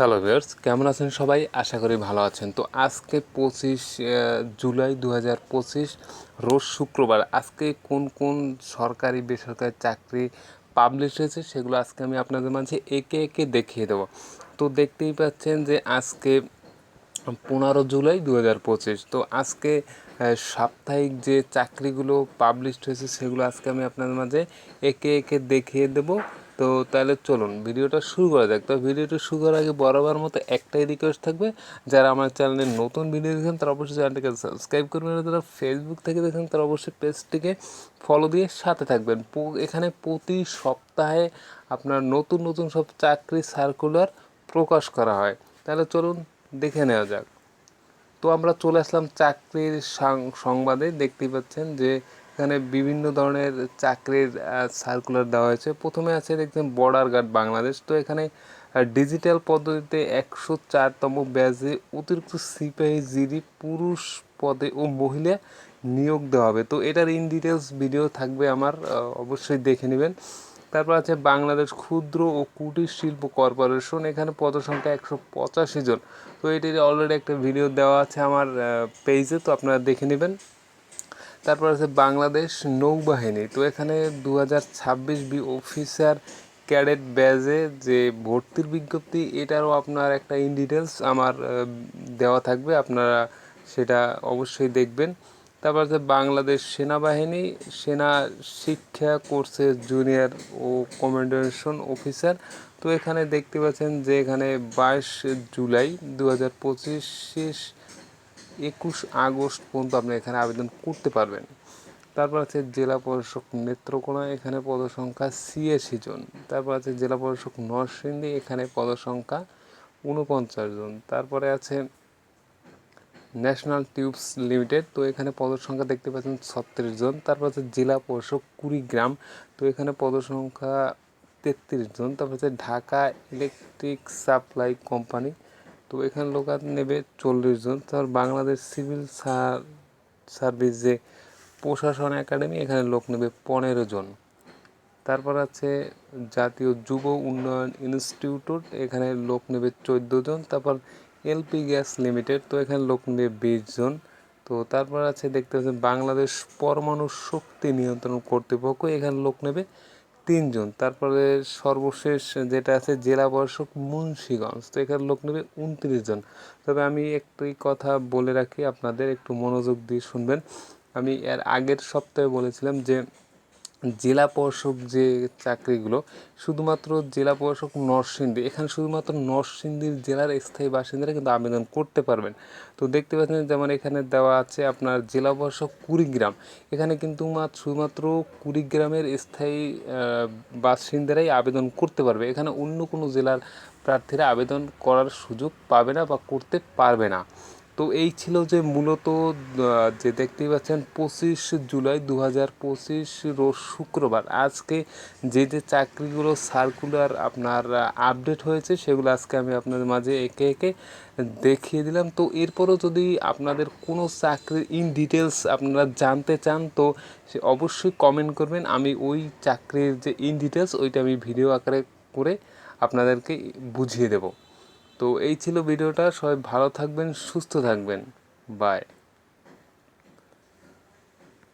Hello viewers কেমন আছেন সবাই? আশা করি ভালো আছেন। তো আজকে পঁচিশ জুলাই দু হাজার পঁচিশ, রোজ শুক্রবার, আজকে কোন কোন সরকারি, বেসরকারি চাকরি পাবলিশ হয়েছে সেগুলো আজকে আমি আপনাদের মাঝে একে একে দেখিয়ে দেবো। তো দেখতেই পাচ্ছেন যে আজকে পনেরো জুলাই দু হাজার পঁচিশ, তো আজকে সাপ্তাহিক যে চাকরিগুলো পাবলিশড হয়েছে সেগুলো আজকে আমি আপনাদের মাঝে একে একে দেখিয়ে দেবো। তো তাহলে চলুন, ভিডিওটা শুরু করা যাক। তো ভিডিওটা শুরু করার আগে বরাবর মতো একটাই রিকোয়েস্ট থাকবে, যারা আমার চ্যানেলে নতুন ভিডিও দেখেন তারা অবশ্যই চ্যানেলটিকে সাবস্ক্রাইব করবেন যারা ফেসবুক থেকে দেখেন তারা অবশ্যই পেজটিকে ফলো দিয়ে সাথে থাকবেন। এখানে প্রতি সপ্তাহে আপনার নতুন নতুন সব চাকরি সার্কুলার প্রকাশ করা হয়। তাহলে চলুন দেখে নেওয়া যাক। তো আমরা চলে আসলাম চাকরির সংবাদে। দেখতেই পাচ্ছেন যে এখানে বিভিন্ন ধরনের চাকরির সার্কুলার দেওয়া হয়েছে। প্রথমে আছে দেখছেন বর্ডার গার্ড বাংলাদেশ। তো এখানে ডিজিটাল পদ্ধতিতে একশো চারতম ব্যাচে অতিরিক্ত সিপাহী জিডি পুরুষ পদে ও মহিলা নিয়োগ দেওয়া হবে। তো এটার ইন ডিটেলস ভিডিও থাকবে আমার অবশ্যই দেখে নেবেন। তারপর আছে বাংলাদেশ ক্ষুদ্র ও কুটির শিল্প কর্পোরেশন। এখানে পদসংখ্যা একশো পঁচাশি জন। তো এটির অলরেডি একটা ভিডিও দেওয়া আছে আমার পেজে তো আপনারা দেখে নেবেন। তারপর আছে বাংলাদেশ নৌবাহিনী। তো এখানে দু হাজার ছাব্বিশ বি অফিসার ক্যাডেট ব্যাজে যে ভর্তির বিজ্ঞপ্তি, এটারও আপনার একটা ইন ডিটেলস আমার দেওয়া থাকবে। আপনারা সেটা অবশ্যই দেখবেন। তারপর আছে বাংলাদেশ সেনাবাহিনী, সেনা শিক্ষা কোর্সের জুনিয়র ও কমান্ডেশন অফিসার তো এখানে দেখতে পাচ্ছেন যে এখানে বাইশ জুলাই দু হাজার পঁচিশ একুশ আগস্ট পর্যন্ত আপনি এখানে আবেদন করতে পারবেন। তারপর আছে জেলা প্রশাসক নেত্রকোনা, এখানে পদসংখ্যা ছিয়াশি জন। তারপর আছে জেলা প্রশাসক নরসিংদী, এখানে পদসংখ্যা উনপঞ্চাশ জন। তারপরে আছে ন্যাশনাল টিউবস লিমিটেড, তো এখানে পদসংখ্যা দেখতে পাচ্ছেন ছত্রিশ জন। তারপর আছে জেলা প্রশাসক কুড়িগ্রাম, তো এখানে পদসংখ্যা তেত্রিশ জন। তারপর আছে ঢাকা ইলেকট্রিক সাপ্লাই কোম্পানি তো এখানে লোক নেবে চল্লিশ জন। তারপর বাংলাদেশ সিভিল সার্ভিস যে প্রশাসন একাডেমি, এখানে লোক নেবে পনেরো জন। তারপর আছে জাতীয় যুব উন্নয়ন ইনস্টিটিউট, এখানে লোক নেবে চোদ্দ জন। তারপর এলপি গ্যাস লিমিটেড, তো এখানে লোক নেবে বিশ জন। তো তারপর আছে দেখতে পাচ্ছেন বাংলাদেশ পরমাণু শক্তি নিয়ন্ত্রণ কর্তৃপক্ষ, এখানে লোক নেবে তিনজন, তারপরে সর্বশেষ যেটা আছে জেলা প্রশাসক মুন্সিগঞ্জ, তো এখানে লোক নেবে উনত্রিশ জন। তবে আমি একটি কথা বলে রাখি, আপনাদের একটু মনোযোগ দিয়ে শুনবেন। আমি এর আগের সপ্তাহে বলেছিলাম যে জেলা প্রশাসক যে চাকরিগুলো, শুধুমাত্র জেলা প্রশাসক নরসিংদী, এখানে শুধুমাত্র নরসিংদীর জেলার স্থায়ী বাসিন্দারা কিন্তু আবেদন করতে পারবেন। তো দেখতে পাচ্ছেন যেমন এখানে দেওয়া আছে আপনার জেলা প্রশাসক কুড়িগ্রাম। এখানে কিন্তু মাত্র শুধুমাত্র কুড়িগ্রামের স্থায়ী বাসিন্দারাই আবেদন করতে পারবে। এখানে অন্য কোনো জেলার প্রার্থীরা আবেদন করার সুযোগ পাবে না বা করতে পারবে না। তো এই ছিল যে মূলত যে দেখতেই পাচ্ছেন, পঁচিশ জুলাই দু হাজার পঁচিশ রোজ শুক্রবার। আজকে যে যে চাকরিগুলো সার্কুলার আপনার আপডেট হয়েছে, সেগুলো আজকে আমি আপনাদের মাঝে একে একে দেখিয়ে দিলাম। তো এরপরও যদি আপনাদের কোনো চাকরির ইন ডিটেলস আপনারা জানতে চান, তো সে অবশ্যই কমেন্ট করবেন। আমি ওই চাকরির যে ইন ডিটেলস ওইটা আমি ভিডিও আকারে করে আপনাদেরকে বুঝিয়ে দেবো। তো এই ছিল ভিডিওটা। সবাই ভালো থাকবেন সুস্থ থাকবেন। বাই